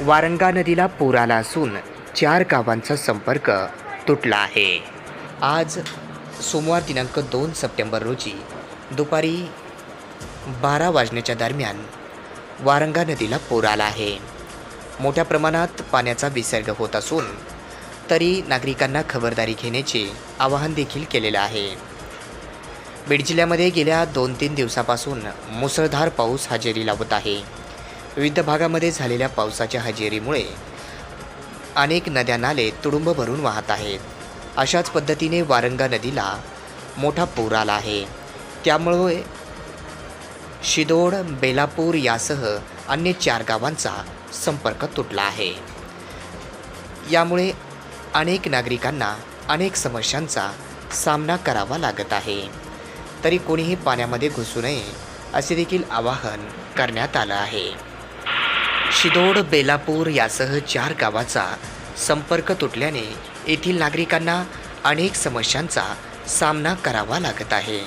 वारंगा नदीला पूर आला असून चार गावांचा संपर्क तुटला आहे. आज सोमवार दिनांक दोन सप्टेंबर रोजी दुपारी बारा वाजण्याच्या दरम्यान वारंगा नदीला पूर आला आहे. मोठ्या प्रमाणात पाण्याचा विसर्ग होत असून तरी नागरिकांना खबरदारी घेण्याचे आवाहन देखील केलेलं आहे. बीड जिल्ह्यामध्ये गेल्या दोन तीन दिवसापासून मुसळधार पाऊस हजेरी लावत आहे. विविध भागामध्ये झालेल्या पावसाच्या हजेरीमुळे अनेक नद्या नाले तुडुंब भरून वाहत आहेत. अशाच पद्धतीने वारंगा नदीला मोठा पूर आला आहे. त्यामुळे शिदोड बेलापूर यासह अन्य चार गावांचा संपर्क तुटला आहे. यामुळे अनेक नागरिकांना अनेक समस्यांचा सामना करावा लागत आहे. तरी कोणीही पाण्यामध्ये घुसू नये असे देखील आवाहन करण्यात आलं आहे. शिदोड बेलापूर यासह चार गावाचा संपर्क तुटल्याने येथील नागरिकांना अनेक समस्यांचा सामना करावा लागत आहे.